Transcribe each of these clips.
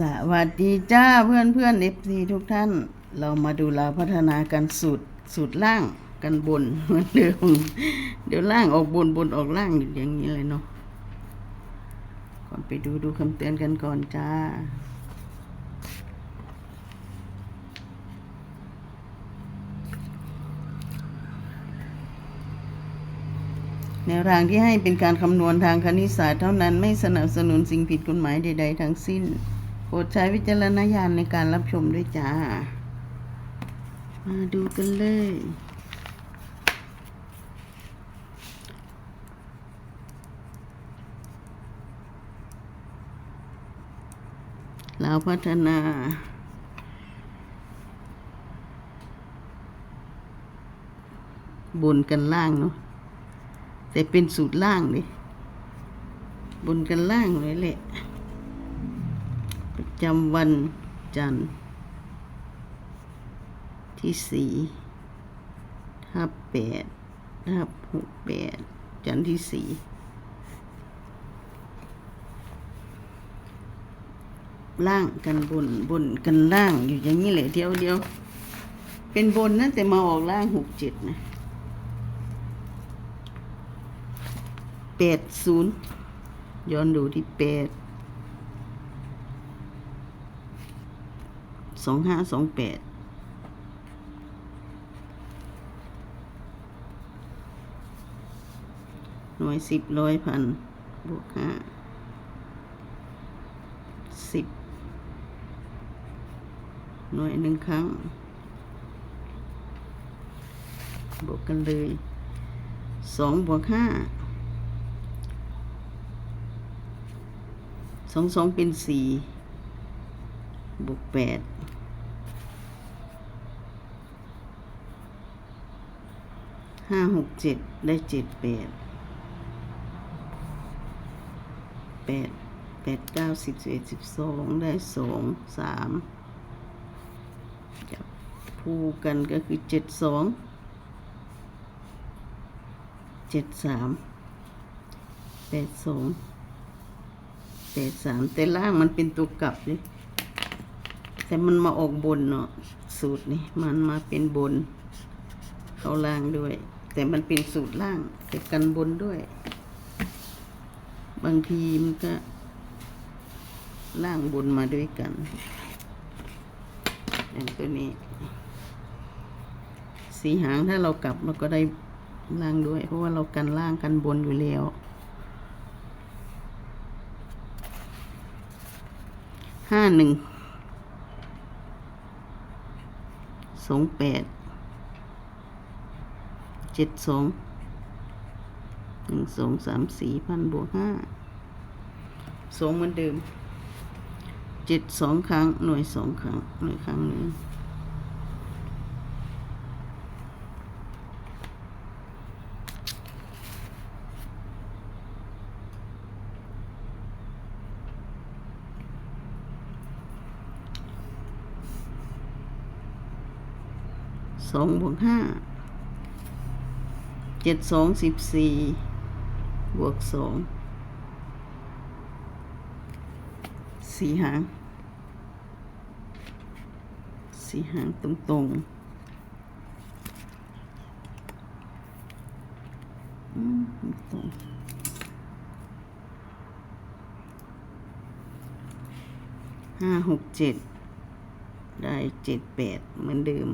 สวัสดีจ้าเพื่อนเพื่อนเอฟซีทุกท่าน เรามาดูเราพัฒนากันสูตรสูตรล่างกันบนเหมือนเดิมเดี๋ยวล่างออกบนบนออกล่างอยู่อย่างนี้เลยเนาะก่อนไปดูดูคำเตือนกันก่อนจ้า แนวทางที่ให้เป็นการคำนวณทางคณิตศาสตร์เท่านั้นไม่สนับสนุนสิ่งผิดกฎหมายใด ๆ ทั้งสิ้น รดใช้วิจารณญาณในการรับชมด้วยจ้า มาดูกันเลย เราวพัฒนาบนกันล่างเนาะแต่เป็นสูตรล่างดิบนกันล่างเลยแหละ ประจำวันจันทร์ที่สี่ทับแปดทับหกแปดจันทร์ที่สี่ล่างกันบนบนกันล่างอยู่อย่างนี้เลยเดียวเดียว เป็นบนนะแต่มาออกล่างหกเจ็ดนะแปดศูนย์ย้อนดูที่แปด สองห้าสองแปดหน่วยสิบร้อยพันบวกห้าสิบหน่วยหนึ่งครั้ง บวกกันเลยสองบวกห้าสองสองเป็นสี่บวกแปด ห้าหกเจ็ดได้เจ็ดแปดแปดแปดเก้าสิบสิบเอ็ดสิบสองได้สองสามจับคู่กันก็คือเจ็ดสองเจ็ดสามแปดสองแปดสามแต่ล่างมันเป็นตัวกลับเลยแต่มันมาออกบนเนาะสูตรนี่มันมาเป็นบนเขาล่างด้วย แต่มันเป็นสูตรล่างแต่กันบนด้วย บางทีมันก็ ล่างบนมาด้วยกัน อย่างตัวนี้ สีหางถ้าเรากลับเราก็ได้ล่างด้วย เพราะว่าเรากันล่างกันบนอยู่แล้วห้าหนึ่งสองแปด เจ็ดสองหนึ่งสองสามสี่พันบวกห้าสองเหมือนเดิมเจ็ดสองครั้ง หน่วยสองครั้ง หน่วยครั้งหนึ่งสองบวกห้า เจ็ดสองสิบสี่บวกสองสี่หางสี่หางตรงตรงๆอืมตรงห้าหกเจ็ดได้เจ็ดแปดเหมือนเดิม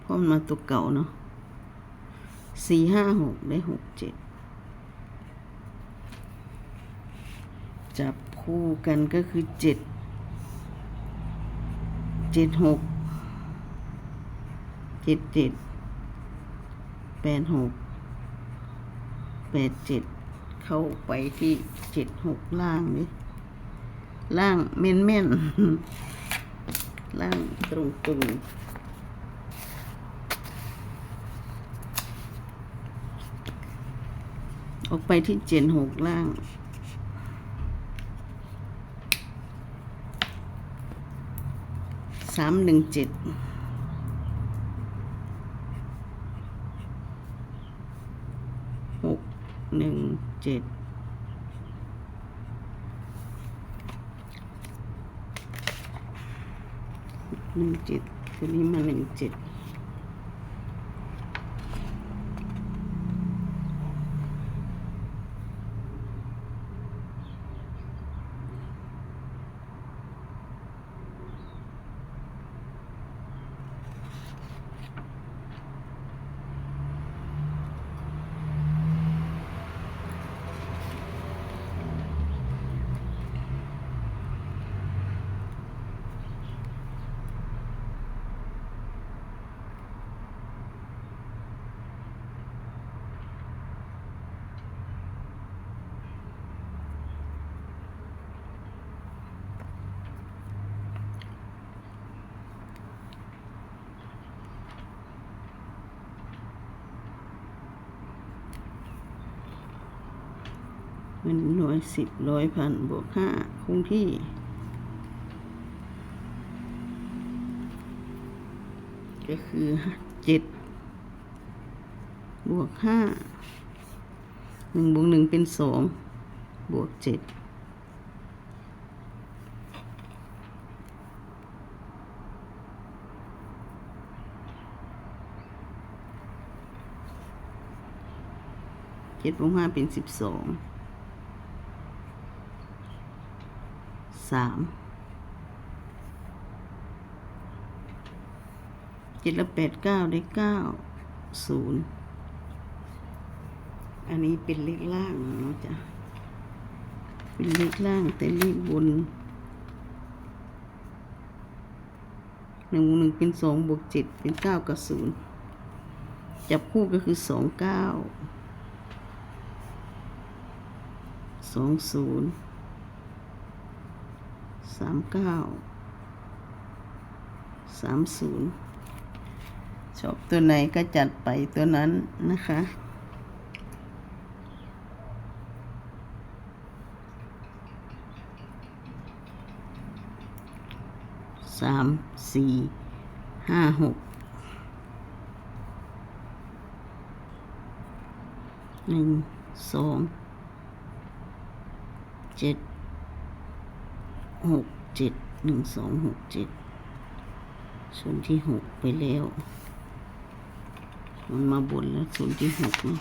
เพราะมันมาตัวเก่าเนาะ สี่ห้าหกได้หกเจ็ดจับคู่กันก็คือเจ็ดเจ็ดหกเจ็ดเจ็ดแปดหกแปดเจ็ดเข้าไปที่เจ็ดหกล่างนี่ล่างเม่นเม่นล่างตรงตรง กไปที่เจนหกล่าง สามหนึ่งเจ็ดหกหนึ่งเจ็ดหนึ่งเจ็ดตัวนี้มาหนึ่งเจ็ด เป็นหน่วยสิบร้อยพันบวกห้าคงที่ ก็คือเจ็ดบวกห้าหนึ่งบวกหนึ่งเป็นสองบวกเจ็ดเจ็ดบวกห้าเป็นสิบสอง สามเจ็ดและแปดเก้าได้เก้าศูนย์อันนี้เป็นเลขล่างเนาะจ้ะ เป็นเลขล่างแต่เลขบนหนึ่งหนึ่งเป็นสองบวกเจ็ดเป็นเก้ากับศูนย์จับคู่ก็คือสองเก้าสองศูนย์ สามเก้าสามศูนย์ชอบตัวไหนก็จัดไปตัวนั้นนะคะ สาม สี่ ห้าหก หนึ่ง สอง เจ็ด หกเจ็ดหนึ่งสองหกเจ็ดส่วนที่หกไปแล้ว มันมาบนแล้วส่วนที่หกเนาะ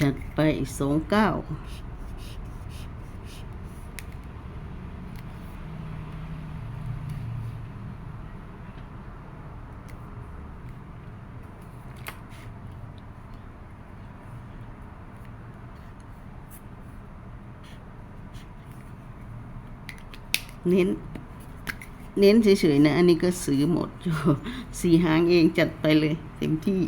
จัดไปสองเก้าเน้น เน้นเฉยๆนะ อันนี้ก็ซื้อหมดอยู่สี่หางเองจัดไปเลย เต็มที่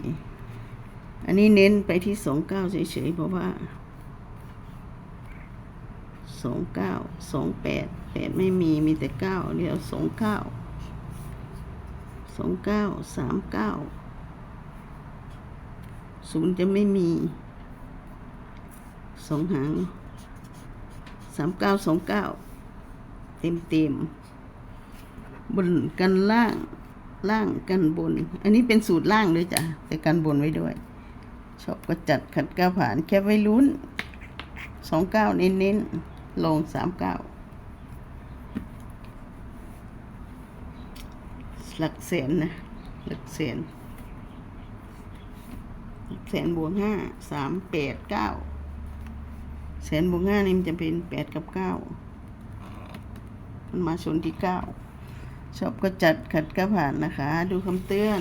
อันนี้เน้นไปที่สองเก้าเฉยๆเพราะว่าสองเก้าสองแปดแปดไม่มีมีแต่เก้าเดี๋ยวสองเก้าสองเก้าสามเก้าศูนย์จะไม่มีสองหางสามเก้าสองเก้าเต็มเต็มบนกันล่างล่างกันบน อันนี้เป็นสูตรล่างเลยจ้ะแต่กันบนไว้ด้วย ชอบก็จัดขัดก้าผ่านแค่ไว้ลุ้นสองเก้าเน้นเน้นๆ ลงสามเก้าหลักแสนนะ หลักแสนแสนบวกห้าสามแปดเก้าแสนบวกห้านี่มันจะเป็นแปดกับเก้ามันมาชนที่เก้าชอบก็จัดขัดก้าวผ่านนะคะ ดูคำเตือน